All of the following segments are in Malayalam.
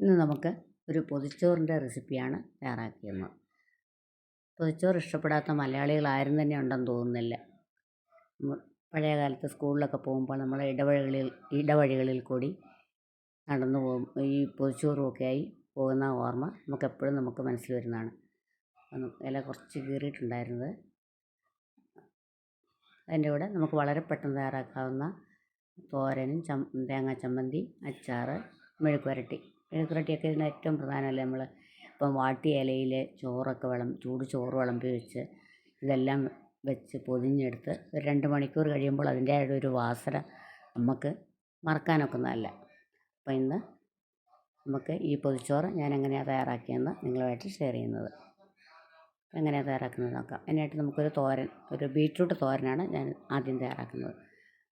ഇന്ന് നമുക്ക് ഒരു പൊതിച്ചോറിന്റെ റെസിപ്പിയാണ് തയ്യാറാക്കിയത്. പൊതിച്ചോറ് ഇഷ്ടപ്പെടാത്ത മലയാളികൾ ആരും തന്നെ ഉണ്ടെന്ന് തോന്നുന്നില്ല. പഴയ കാലത്ത് സ്കൂളിലൊക്കെ പോകുമ്പോൾ നമ്മൾ ഇടവഴികളിൽ ഇടവഴികളിൽ കൂടി നടന്നു പോകും. ഈ പൊതിച്ചോറുമൊക്കെ ആയി പോകുന്ന ഓർമ്മ നമുക്ക് എപ്പോഴും നമുക്ക് മനസ്സിൽ വരുന്നതാണ്. ഇല കുറച്ച് കീറിയിട്ടുണ്ടായിരുന്നത്. അതിന്റെ കൂടെ നമുക്ക് വളരെ പെട്ടെന്ന് തയ്യാറാക്കാവുന്ന തോരനും ചം തേങ്ങാ ചമ്മന്തി അച്ചാർ മെഴുക്കുവരട്ടി. മെഴുക്കുവരട്ടിയൊക്കെ ഇതിന് ഏറ്റവും പ്രധാനമല്ലേ നമ്മൾ ഇപ്പം വാട്ടിയ ഇലയിൽ ചോറൊക്കെ വിളം ചൂട് ചോറ് വിളമ്പി വെച്ച് ഇതെല്ലാം വെച്ച് പൊതിഞ്ഞെടുത്ത് ഒരു രണ്ട് മണിക്കൂർ കഴിയുമ്പോൾ അതിന്റെ ഒരു വാസന നമുക്ക് മറക്കാനൊക്കുന്നതല്ല അപ്പം ഇന്ന് നമുക്ക് ഈ പൊതിച്ചോറ് ഞാൻ എങ്ങനെയാണ് തയ്യാറാക്കിയെന്ന് നിങ്ങളുമായിട്ട് ഷെയർ ചെയ്യുന്നത്. എങ്ങനെയാണ് തയ്യാറാക്കുന്നത് നോക്കാം. അതിനായിട്ട് നമുക്കൊരു തോരൻ ഒരു ബീട്രൂട്ട് തോരനാണ് ഞാൻ ആദ്യം തയ്യാറാക്കുന്നത്.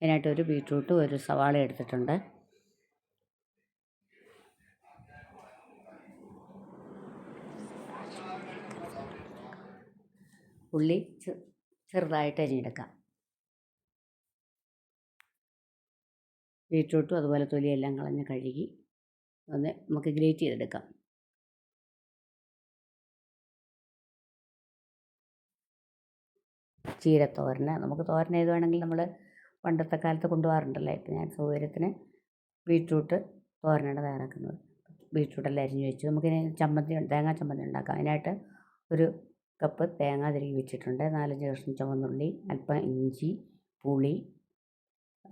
അതിനായിട്ട് ഒരു ബീറ്റ്റൂട്ട് ഒരു സവാള എടുത്തിട്ടുണ്ട്. ഉള്ളി ചെറുതായിട്ട് അരിഞ്ഞെടുക്കാം ബീറ്റ്റൂട്ടും അതുപോലെ തൊലിയെല്ലാം കളഞ്ഞ് കഴുകി ഒന്ന് നമുക്ക് ഗ്രേറ്റ് ചെയ്തെടുക്കാം. ചീരത്തോരന് നമുക്ക് തോരൻ ഏത് വേണമെങ്കിൽ നമ്മൾ പണ്ടത്തെ കാലത്ത് കൊണ്ടുപോകാറുണ്ടല്ലോ ഇപ്പം ഞാൻ സൗകര്യത്തിന് ബീറ്റ്റൂട്ട് തോരനാണ് തയ്യാറാക്കുന്നത്. ബീറ്റ്റൂട്ടെല്ലാം അരിഞ്ഞ് വെച്ചു നമുക്കിനി ചമ്മന്തി തേങ്ങാ ചമ്മന്തി ഉണ്ടാക്കാം. അതിനായിട്ട് ഒരു കപ്പ് തേങ്ങ തിരികെ വെച്ചിട്ടുണ്ട്. നാലഞ്ച് കഷ്ണം ചുവന്നുള്ളി അല്പം ഇഞ്ചി പുളി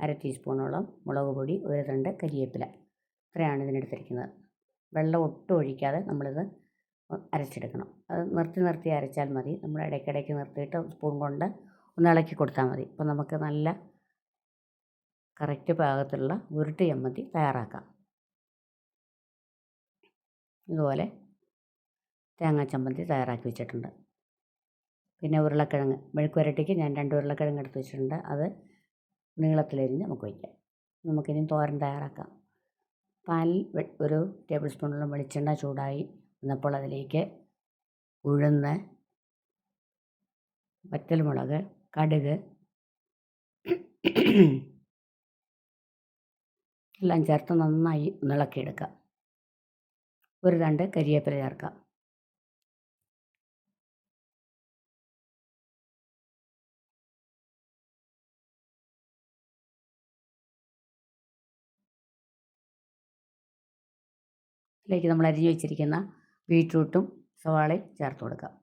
അര ടീസ്പൂണോളം മുളക് പൊടി ഒരു രണ്ട് കരിയേപ്പില. ഇത്രയാണ് ഇതിനെടുത്തിരിക്കുന്നത്. വെള്ളം ഒട്ടും ഒഴിക്കാതെ നമ്മളിത് അരച്ചെടുക്കണം. അത് നിർത്തി നിർത്തി അരച്ചാൽ മതി. നമ്മൾ ഇടയ്ക്കിടയ്ക്ക് നിർത്തിയിട്ട് സ്പൂൺ കൊണ്ട് ഒന്ന് ഇളക്കി കൊടുത്താൽ മതി. അപ്പോൾ നമുക്ക് നല്ല കറക്റ്റ് പാകത്തിലുള്ള ഉരുട്ട് ചമ്മന്തി തയ്യാറാക്കാം. ഇതുപോലെ തേങ്ങാ ചമ്മന്തി തയ്യാറാക്കി വെച്ചിട്ടുണ്ട്. പിന്നെ ഉരുളക്കിഴങ്ങ് മെഴുക്കുവരട്ടിക്ക് ഞാൻ രണ്ട് ഉരുളക്കിഴങ്ങ് എടുത്ത് വെച്ചിട്ടുണ്ട്. അത് നീളത്തിലരിഞ്ഞ് നമുക്ക് വയ്ക്കാം. നമുക്കിനി തോരൻ തയ്യാറാക്കാം. പാലിൽ ഒരു ടേബിൾ സ്പൂണോളം വെളിച്ചെണ്ണ ചൂടായി വന്നപ്പോൾ അതിലേക്ക് ഉഴുന്ന് വറ്റൽമുളക് കടുക് എല്ലാം ചേർത്ത് നന്നായി ഇളക്കിയെടുക്കാം ഒരു രണ്ട് കരിയേപ്പില ചേർക്കാം. ഇതിലേക്ക് നമ്മൾ അരിഞ്ഞു വെച്ചിരിക്കുന്ന ബീട്രൂട്ടും സവാളയും ചേർത്ത് കൊടുക്കാം.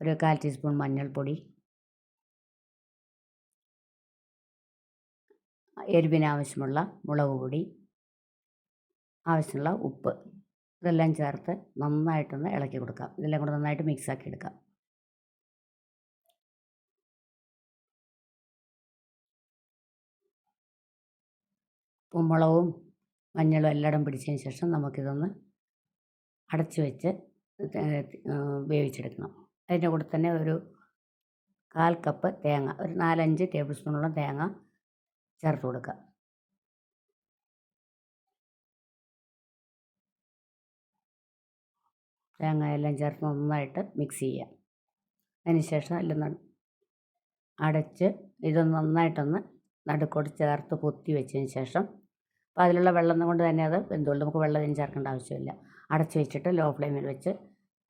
ഒരു കാൽ ടീസ്പൂൺ മഞ്ഞൾപ്പൊടി. എരിവിന് ആവശ്യമുള്ള മുളക് പൊടി. ആവശ്യമുള്ള ഉപ്പ്. ഇതെല്ലാം ചേർത്ത് നന്നായിട്ടൊന്ന് ഇളക്കി കൊടുക്കാം. ഇതെല്ലാം കൂടെ നന്നായിട്ട് മിക്സാക്കി എടുക്കാം. മുളകും മഞ്ഞളും എല്ലായിടം പിടിച്ചതിന് ശേഷം നമുക്കിതൊന്ന് അടച്ചു വെച്ച് വേവിച്ചെടുക്കണം. അതിന്റെ കൂടെ തന്നെ ഒരു കാൽ കപ്പ് തേങ്ങ ഒരു നാലഞ്ച് ടേബിൾ സ്പൂണോളം തേങ്ങ ചേർത്ത് കൊടുക്കുക. തേങ്ങയെല്ലാം ചേർത്ത് നന്നായിട്ട് മിക്സ് ചെയ്യുക. അതിനുശേഷം എല്ലാം അടച്ച് ഇത് നന്നായിട്ടൊന്ന് നടുക്കോട്ട് ചേർത്ത് പൊത്തി വെച്ചതിന് ശേഷം അപ്പോൾ അതിലുള്ള വെള്ളം കൊണ്ട് തന്നെ അത് വെന്തോളും നമുക്ക് വെള്ളം ഒന്നും ചേർക്കേണ്ട ആവശ്യമില്ല. അടച്ചു വെച്ചിട്ട് ലോ ഫ്ലെയിമിൽ വെച്ച്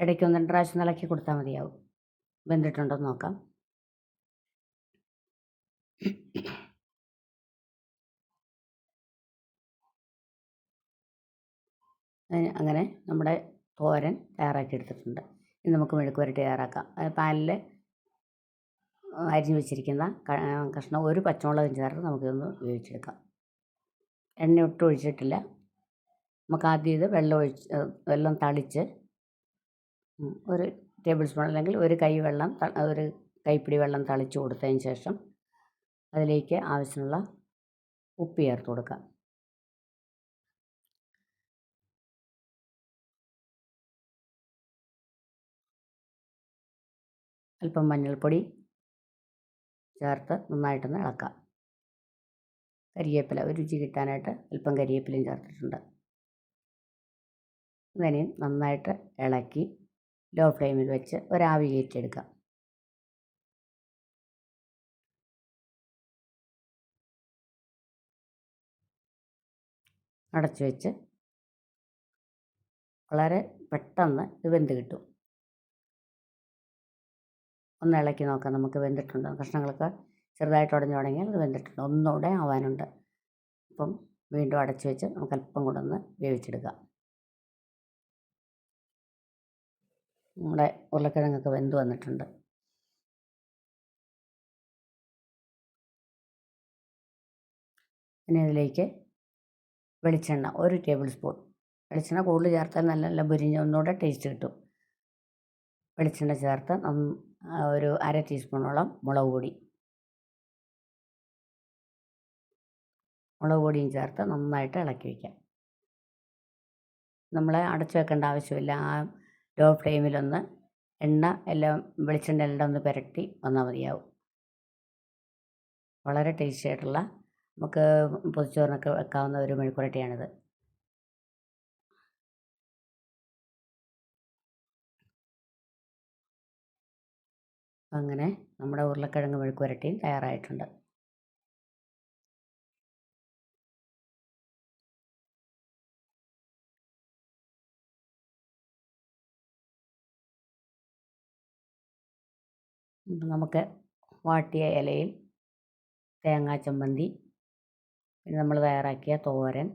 ഇടയ്ക്ക് ഒന്ന് രണ്ട് പ്രാവശ്യം ഇളക്കി കൊടുത്താൽ മതിയാവും. വെന്തിട്ടുണ്ടോ നോക്കാം. അങ്ങനെ നമ്മുടെ തോരൻ തയ്യാറാക്കി എടുത്തിട്ടുണ്ട്. ഇനി നമുക്ക് മെഴുക്ക് വരട്ടി തയ്യാറാക്കാം. പാലിൽ അരിഞ്ഞ് വെച്ചിരിക്കുന്ന കഷ്ണം ഒരു പച്ചമുളക് ചേർത്ത് നമുക്കിതൊന്ന് വേവിച്ചെടുക്കാം. എണ്ണ ഒട്ടും ഒഴിച്ചിട്ടില്ല. നമുക്ക് ആദ്യം ഇത് വെള്ളം ഒഴിച്ച് വെള്ളം തളിച്ച് ഒരു ടേബിൾ സ്പൂൺ അല്ലെങ്കിൽ ഒരു കൈ വെള്ളം ഒരു കൈപ്പിടി വെള്ളം തളിച്ച് കൊടുത്തതിന് ശേഷം അതിലേക്ക് ആവശ്യമുള്ള ഉപ്പ് ചേർത്ത് കൊടുക്കാം. അല്പം മഞ്ഞൾപ്പൊടി ചേർത്ത് നന്നായിട്ടൊന്ന് ഇളക്കാം. കരിവേപ്പില ഒരു രുചി കിട്ടാനായിട്ട് അല്പം കരിയേപ്പിലയും ചേർത്തിട്ടുണ്ട്. ഇതിനെയും നന്നായിട്ട് ഇളക്കി ലോ ഫ്ലെയിമിൽ വെച്ച് ഒരാവി കയറ്റിയെടുക്കാം അടച്ചു വെച്ച് വളരെ പെട്ടെന്ന് ഇത് വെന്ത് കിട്ടും. ഒന്ന് ഇളക്കി നോക്കാം നമുക്ക് വെന്തിട്ടുണ്ടോ? കഷ്ണങ്ങളൊക്കെ ചെറുതായിട്ട് ഉടഞ്ഞു തുടങ്ങിയാൽ അത് വെന്തിട്ടുണ്ട്. ഒന്നുകൂടെ ആവാനുണ്ട്. അപ്പം വീണ്ടും അടച്ചു വെച്ച് നമുക്ക് അല്പം കൂടെ ഒന്ന് വേവിച്ചെടുക്കാം. നമ്മുടെ ഉരുളക്കിഴങ്ങൊക്കെ വെന്ത് വന്നിട്ടുണ്ട്. ഇനി അതിലേക്ക് വെളിച്ചെണ്ണ ഒരു ടേബിൾ സ്പൂൺ. വെളിച്ചെണ്ണ കൂടുതൽ ചേർത്താൽ നല്ല നല്ല പൊരിഞ്ഞ ഒന്നുകൂടെ ടേസ്റ്റ് കിട്ടും. വെളിച്ചെണ്ണ ചേർത്ത് ഒരു അര ടീസ്പൂണോളം മുളക് പൊടി. മുളക് പൊടിയും ചേർത്ത് നന്നായിട്ട് ഇളക്കി വയ്ക്കാം നമ്മൾ അടച്ചു വെക്കേണ്ട ആവശ്യമില്ല. ആ ലോ ഫ്ലെയിമിലൊന്ന് എണ്ണ എല്ലാം വെളിച്ചെണ്ണ എല്ലാം ഒന്ന് പുരട്ടി വന്നാൽ മതിയാവും. വളരെ ടേസ്റ്റി ആയിട്ടുള്ള നമുക്ക് പൊതിച്ചോറിനൊക്കെ വെക്കാവുന്ന ഒരു മെഴുക്കുരട്ടിയാണിത് അങ്ങനെ നമ്മുടെ ഉരുളക്കിഴങ്ങ് മെഴുക്കുരട്ടിയും തയ്യാറായിട്ടുണ്ട്. നമുക്ക് വാട്ടിയ ഇലയിൽ തേങ്ങാ ചമ്മന്തി പിന്നെ നമ്മൾ തയ്യാറാക്കിയ തോരൻ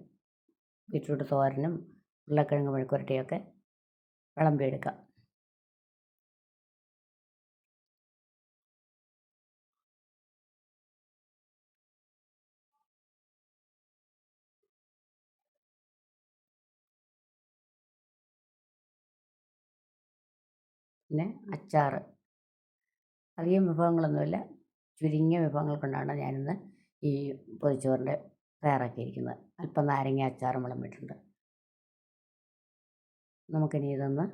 ബീറ്റ്റൂട്ട് തോരനും ഉരുളക്കിഴങ്ങ് മെഴുക്കുരട്ടിയൊക്കെ വിളമ്പിയെടുക്കാം. പിന്നെ അച്ചാർ അധികം വിഭവങ്ങളൊന്നുമില്ല. ചുരുങ്ങിയ വിഭവങ്ങൾ കൊണ്ടാണ് ഞാനിന്ന് ഈ പൊതിച്ചോറിന്റെ തയ്യാറാക്കിയിരിക്കുന്നത്. അല്പം നാരങ്ങ അച്ചാറും വിളമ്പിട്ടുണ്ട് നമുക്കിനി ഇതൊന്ന്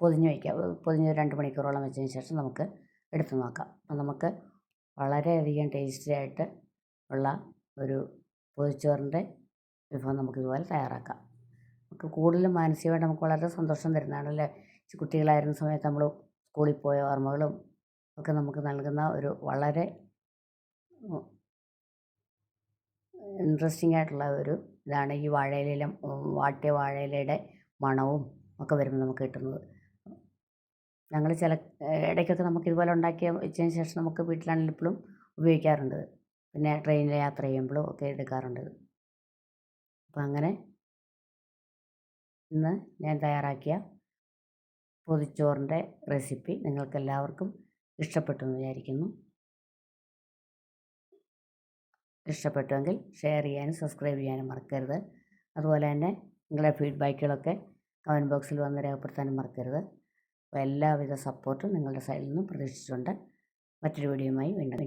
പൊതിഞ്ഞ് വയ്ക്കാം. പൊതിഞ്ഞ് രണ്ട് മണിക്കൂറോളം വെച്ചതിന് ശേഷം നമുക്ക് എടുത്ത് നോക്കാം. അപ്പം നമുക്ക് വളരെയധികം ടേസ്റ്റി ആയിട്ട് ഉള്ള ഒരു പൊതിച്ചോറിന്റെ വിഭവം നമുക്ക് ഇതുപോലെ തയ്യാറാക്കാം. നമുക്ക് കൂടുതലും മാനസികമായിട്ട് നമുക്ക് വളരെ സന്തോഷം തരുന്നതാണ് അല്ലേ കുട്ടികളായിരുന്ന സമയത്ത് നമ്മൾ സ്കൂളിൽ പോയ ഓർമ്മകളും ഒക്കെ നമുക്ക് നൽകുന്ന ഒരു വളരെ ഇൻട്രസ്റ്റിംഗ് ആയിട്ടുള്ള ഒരു ഇതാണ് ഈ വാഴയിലയിലെ വാട്ടിയ വാഴയിലയുടെ മണവും ഒക്കെ വരുമ്പോൾ നമുക്ക് കിട്ടുന്നത്. ഞങ്ങൾ ചില ഇടയ്ക്കൊക്കെ നമുക്ക് ഇതുപോലെ ഉണ്ടാക്കിയ വെച്ചതിന് ശേഷം നമുക്ക് വീട്ടിലാണെങ്കിൽ ഇപ്പോഴും ഉപയോഗിക്കാറുണ്ട്. പിന്നെ ട്രെയിനിൽ യാത്ര ചെയ്യുമ്പോഴും ഒക്കെ എടുക്കാറുണ്ട്. അപ്പം അങ്ങനെ ഇന്ന് ഞാൻ തയ്യാറാക്കിയ പൊതിച്ചോറിന്റെ റെസിപ്പി നിങ്ങൾക്കെല്ലാവർക്കും ഇഷ്ടപ്പെട്ടു എന്ന് വിചാരിക്കുന്നു. ഇഷ്ടപ്പെട്ടുവെങ്കിൽ ഷെയർ ചെയ്യാനും സബ്സ്ക്രൈബ് ചെയ്യാനും മറക്കരുത്. അതുപോലെ തന്നെ നിങ്ങളുടെ ഫീഡ്ബാക്കുകളൊക്കെ കമന്റ് ബോക്സിൽ വന്ന് രേഖപ്പെടുത്താനും മറക്കരുത്. അപ്പോൾ എല്ലാവിധ സപ്പോർട്ടും നിങ്ങളുടെ സൈഡിൽ നിന്നും പ്രതീക്ഷിച്ചുകൊണ്ട് മറ്റൊരു വീഡിയോയുമായി വീണ്ടും